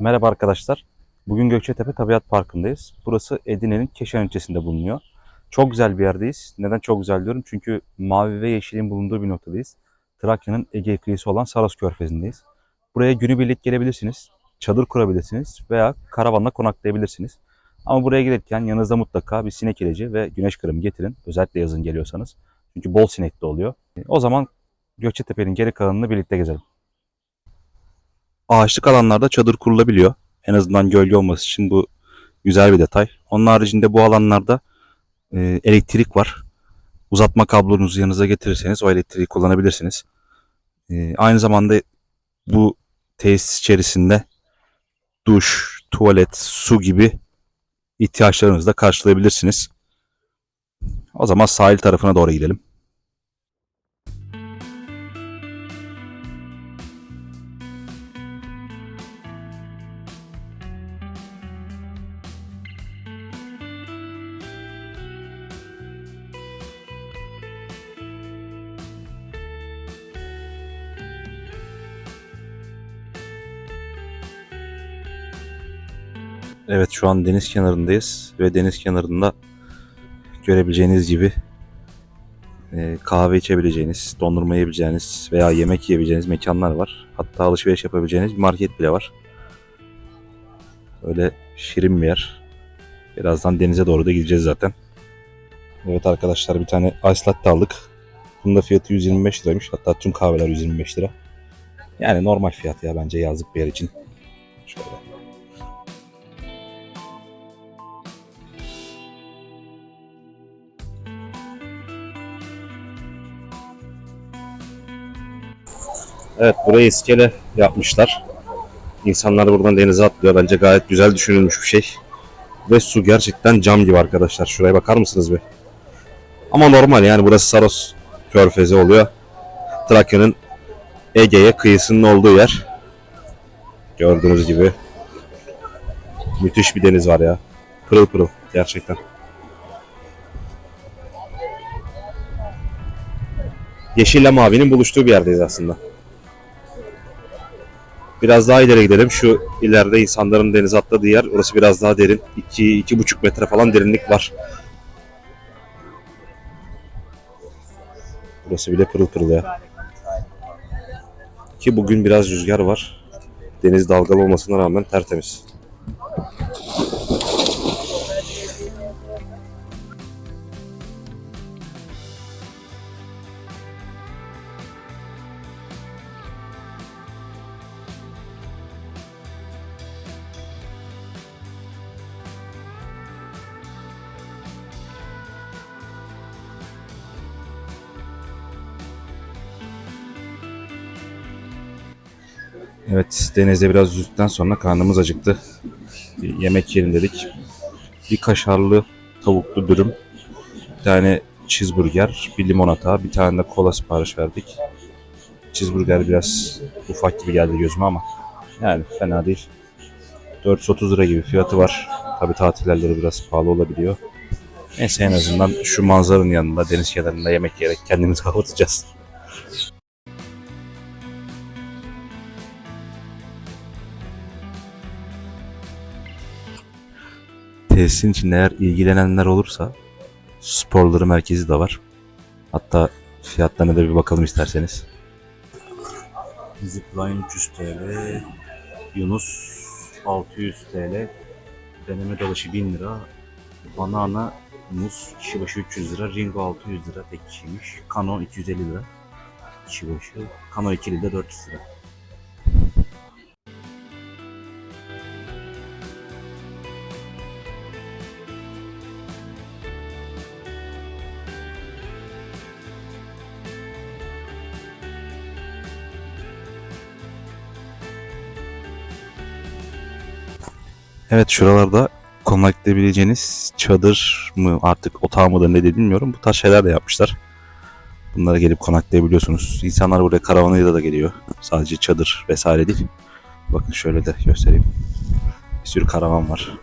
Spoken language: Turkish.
Merhaba arkadaşlar. Bugün Gökçetepe Tabiat Parkı'ndayız. Burası Edirne'nin Keşan ilçesinde bulunuyor. Çok güzel bir yerdeyiz. Neden çok güzel diyorum? Çünkü mavi ve yeşilin bulunduğu bir noktadayız. Trakya'nın Ege kıyısı olan Saros Körfezi'ndeyiz. Buraya günübirlik gelebilirsiniz, çadır kurabilirsiniz veya karavanla konaklayabilirsiniz. Ama buraya gelirken yanınızda mutlaka bir sinek ilacı ve güneş kremi getirin. Özellikle yazın geliyorsanız. Çünkü bol sinekli oluyor. O zaman Gökçetepe'nin geri kalanını birlikte gezelim. Ağaçlık alanlarda çadır kurulabiliyor. En azından gölge olması için bu güzel bir detay. Onun haricinde bu alanlarda e, elektrik var. Uzatma kablonuzu yanınıza getirirseniz o elektriği kullanabilirsiniz. E, aynı zamanda bu tesis içerisinde duş, tuvalet, su gibi ihtiyaçlarınızı da karşılayabilirsiniz. O zaman sahil tarafına doğru gidelim. Evet şu an deniz kenarındayız ve deniz kenarında görebileceğiniz gibi e, kahve içebileceğiniz, dondurma yiyebileceğiniz veya yemek yiyebileceğiniz mekanlar var. Hatta alışveriş yapabileceğiniz bir market bile var. Öyle şirin bir yer. Birazdan denize doğru da gideceğiz zaten. Evet arkadaşlar bir tane ice latte aldık. Bunun fiyatı 125 liraymış. Hatta tüm kahveler 125 lira. Yani normal fiyat ya bence yazlık bir yer için. Şöyle. Evet burayı iskele yapmışlar. İnsanlar buradan denize atlıyor. Bence gayet güzel düşünülmüş bir şey. Ve su gerçekten cam gibi arkadaşlar. Şuraya bakar mısınız bir? Ama normal yani burası Saros Körfezi oluyor. Trakya'nın Ege'ye kıyısının olduğu yer. Gördüğünüz gibi. Müthiş bir deniz var ya. Pırıl pırıl gerçekten. Yeşille mavinin buluştuğu bir yerdeyiz aslında. Biraz daha ileri gidelim. Şu ileride insanların denize atladığı yer. Orası biraz daha derin. 2-2,5 metre falan derinlik var. Burası bile pırıl pırıl ya. Ki bugün biraz rüzgar var. Deniz dalgalı olmasına rağmen tertemiz. Evet denizde biraz yüzdükten sonra karnımız acıktı. Bir yemek yiyelim dedik. Bir kaşarlı tavuklu dürüm. Bir tane cheeseburger, bir limonata, bir tane de kola sipariş verdik. Cheeseburger biraz ufak gibi geldi gözüme ama yani fena değil. 430 lira gibi fiyatı var. Tabi tatillerleri biraz pahalı olabiliyor. Neyse en azından şu manzaranın yanında deniz kenarında yemek yiyerek kendimizi kapatacağız. Tesisin içinde eğer ilgilenenler olursa sporları merkezi de var. Hatta fiyatlarına da bir bakalım isterseniz. Zipline 300 TL, Yunus 600 TL, deneme dalışı 1000 lira, banana muz kişi başı 300 lira, Ringo 600 lira tek kişiymiş, Kano 250 lira kişi başı, Kano ikili de 400 lira. Evet şuralarda konaklayabileceğiniz çadır mı artık otağı mıdır ne de bilmiyorum. Bu tarz şeyler de yapmışlar. Bunlara gelip konaklayabiliyorsunuz. İnsanlar buraya karavanıyla da geliyor. Sadece çadır vesaire değil. Bakın şöyle de göstereyim. Bir sürü karavan var.